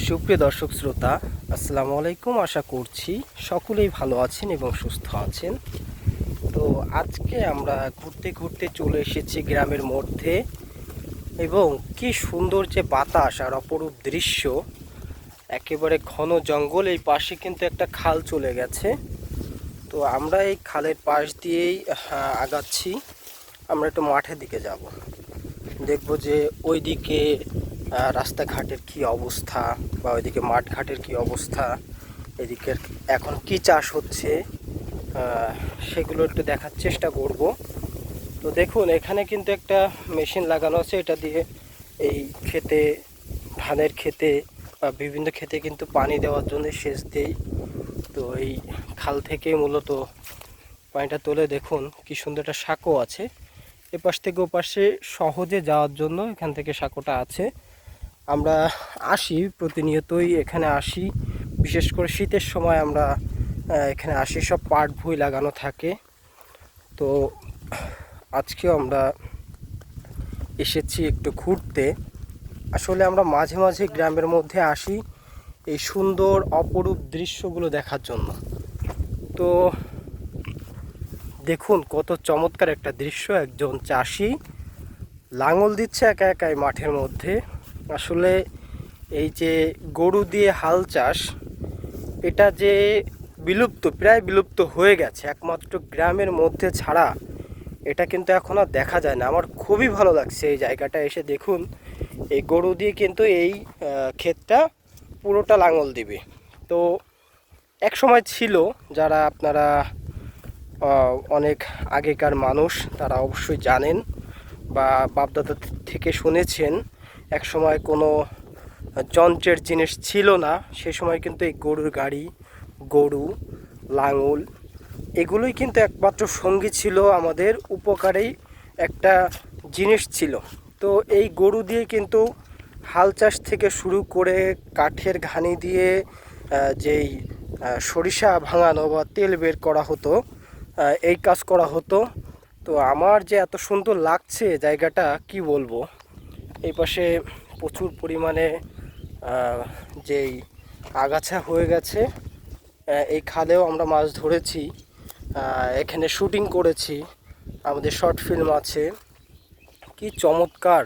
সুপ্রিয় দর্শক শ্রোতা আসসালামু আলাইকুম। আশা করছি সকলেই ভালো আছেন এবং সুস্থ আছেন। তো আজকে আমরা ঘুরতে ঘুরতে চলে এসেছি গ্রামের মধ্যে এবং কি সুন্দর যে বাতাস আর অপরূপ দৃশ্য। একেবারে ঘন জঙ্গল এই পাশে কিন্তু একটা খাল চলে গেছে। তো আমরা এই খালের পাশ দিয়েই আগাচ্ছি। আমরা একটু মাঠের দিকে যাব। দেখব যে ওইদিকে আহ, রাস্তাঘাটের কি অবস্থা বা ওইদিকে মাঠঘাটের কি অবস্থা এদিকের এখন কি চাষ হচ্ছে সেগুলো একটু দেখার চেষ্টা করব। তো দেখুন, এখানে কিন্তু একটা মেশিন লাগানো আছে, এটা দিয়ে এই খেতে, ধানের খেতে বা বিভিন্ন খেতে কিন্তু পানি দেওয়ার জন্য সেচ দেই। তো এই খাল থেকে মূলত পানিটা তুলে দেখুন, কি সুন্দর একটা সাঁকো আছে। এপাশ থেকে ওপাশে সহজে যাওয়ার জন্য এখান থেকে সাঁকোটা আছে। আমরা আসি, প্রতিনিয়তই এখানে আসি। বিশেষ করে শীতের সময় আমরা এখানে আসি, সব পাট ভুই লাগানো থাকে। তো আজকেও আমরা এসেছি একটু ঘুরতে। আসলে আমরা মাঝে মাঝে গ্রামের মধ্যে আসি এই সুন্দর অপরূপ দৃশ্যগুলো দেখার জন্য। তো দেখুন কত চমৎকার একটা দৃশ্য, একজন চাষি লাঙল দিচ্ছে একা একাই মাঠের মধ্যে। আসলে এই যে গরু দিয়ে হাল চাষ, এটা যে বিলুপ্ত, প্রায় বিলুপ্ত হয়ে গেছে, একমাত্র গ্রামের মধ্যে ছাড়া এটা কিন্তু এখন আর দেখা যায় না। আমার খুবই ভালো লাগছে এই জায়গাটা এসে দেখুন। এই গরু দিয়ে কিন্তু এই ক্ষেতটা পুরোটা লাঙল দিবে। তো এক সময় ছিল যারা আপনারা অনেক আগেকার মানুষ, তারা অবশ্যই জানেন বা বাপদাদা থেকে শুনেছেন এক সময় কোনো যন্ত্রের জিনিস ছিল না, সে সময় কিন্তু এই গরুর গাড়ি, গরু, লাঙল, এগুলোই কিন্তু একমাত্র সঙ্গী ছিল আমাদের, উপকারেই একটা জিনিস ছিল। তো এই গরু দিয়ে কিন্তু হাল চাষ থেকে শুরু করে কাঠের ঘানি দিয়ে যেই সরিষা ভাঙানো বা তেল বের করা হতো এই কাজ করা হতো। তো আমার যে এত সুন্দর লাগছে জায়গাটা, কি বলব? এই পাশে প্রচুর পরিমাণে যেই আগাছা হয়ে গেছে এই খালেও আমরা মাছ ধরেছি এখানে শুটিং করেছি, আমাদের শর্ট ফিল্ম আছে। কি চমৎকার!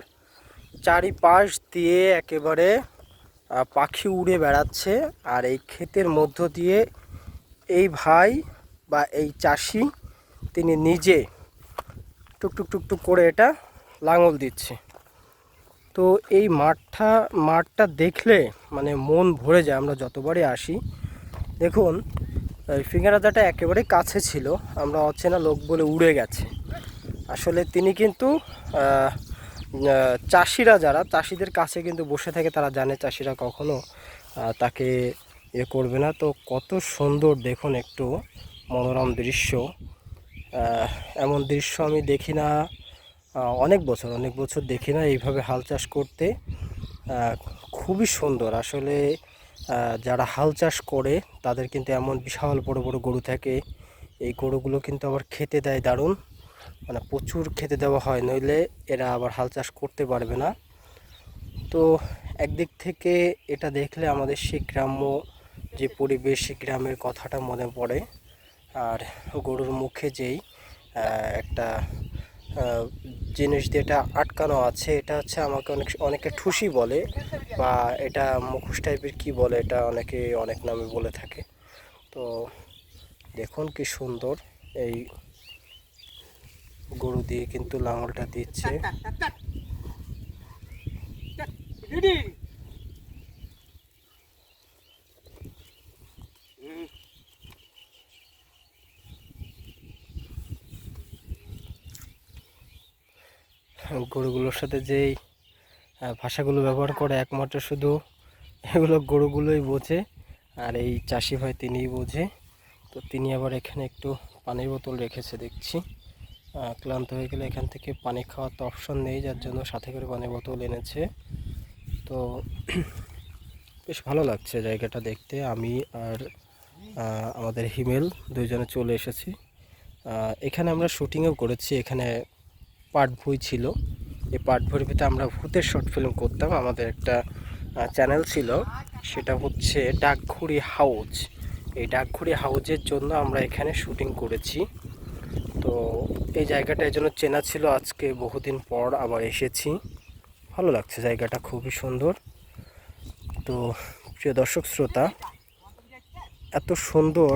চারিপাশ দিয়ে একেবারে পাখি উড়ে বেড়াচ্ছে, আর এই ক্ষেতের মধ্য দিয়ে এই ভাই বা এই চাষি, তিনি নিজে টুকটুক টুকটুক করে এটা লাঙল দিচ্ছে। তো এই মাঠটা মাঠটা দেখলে মানে মন ভরে যায়, আমরা যতবারই আসি। দেখুন, এই ফিঙ্গারাদাটা একেবারে কাছে ছিল, আমরা অচেনা লোক বলে উড়ে গেছে। আসলে তিনি কিন্তু চাষিরা যারা, চাষিদের কাছে কিন্তু বসে থাকে তারা জানে চাষিরা কখনো তাকে এ করবে না। তো কত সুন্দর দেখুন একটু মনোরম দৃশ্য। এমন দৃশ্য আমি দেখি না। অনেক বছর অনেক বছর দেখি না এইভাবে হাল চাষ করতে। খুবই সুন্দর। আসলে যারা হাল চাষ করে, তাদের কিন্তু এমন বিশাল বড় বড় গরু থাকে। এই গরুগুলো কিন্তু আবার খেতে দেয় দারুণ। মানে প্রচুর খেতে দেওয়া হয়, নইলে এরা আবার হাল চাষ করতে পারবে না। তো, একদিক থেকে এটা দেখলে আমাদের সেই গ্রাম্য যে পরিবেশ গ্রামের কথাটা মনে পড়ে। আর গরুর মুখে যেই একটা জিনিস দিয়ে এটা আটকানো আছে এটা হচ্ছে আমাকে অনেক অনেকে ঠুসি বলে বা এটা মুখোশ টাইপের কি বলে এটা অনেকে অনেক নামে বলে থাকে তো দেখুন কি সুন্দর এই গরু দিয়ে কিন্তু লাঙলটা দিচ্ছে গরুগুলোর সাথে যেই ভাষাগুলো ব্যবহার করে একমাত্র শুধু এগুলো গরুগুলোই বোঝে, আর এই চাষি ভাই তিনিই বোঝে। তো তিনি আবার এখানে একটু পানির বোতল রেখেছে, দেখছি। ক্লান্ত হয়ে গেলে এখান থেকে পানি খাওয়ার তো অপশন নেই, যার জন্য সাথে করে পানির বোতল এনেছে। তো বেশ ভালো লাগছে জায়গাটা দেখতে। আমি আর আমাদের হিমেল দুইজনে চলে এসেছি। এখানে আমরা শুটিংও করেছি, এখানে পাট ভুই ছিল। এই পাট ভুঁইর ভিতরে আমরা ভূতের শর্ট ফিল্ম করতাম। আমাদের একটা চ্যানেল ছিল। সেটা হচ্ছে ডাকঘুড়ি হাউজ এই ডাকঘুড়ি হাউজের জন্য আমরা এখানে শুটিং করেছি। তো এই জায়গাটা এই জন্য চেনা ছিল। আজকে বহুদিন পর আবার এসেছি। ভালো লাগছে জায়গাটা, খুবই সুন্দর। তো প্রিয় দর্শক, শ্রোতা, এত সুন্দর,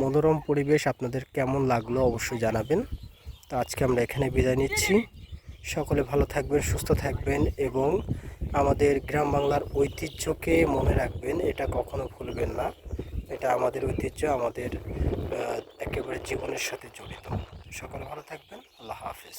মনোরম পরিবেশ আপনাদের কেমন লাগল অবশ্যই জানাবেন। তো আজকে আমরা এখানে বিদায় নিচ্ছি। সকলে ভালো থাকবেন, সুস্থ থাকবেন এবং আমাদের গ্রাম বাংলার ঐতিহ্যকে মনে রাখবেন, এটা কখনো ভুলবেন না। এটা আমাদের ঐতিহ্য, আমাদের একেবারে জীবনের সাথে জড়িত। সকলে ভালো থাকবেন, আল্লাহ হাফিজ।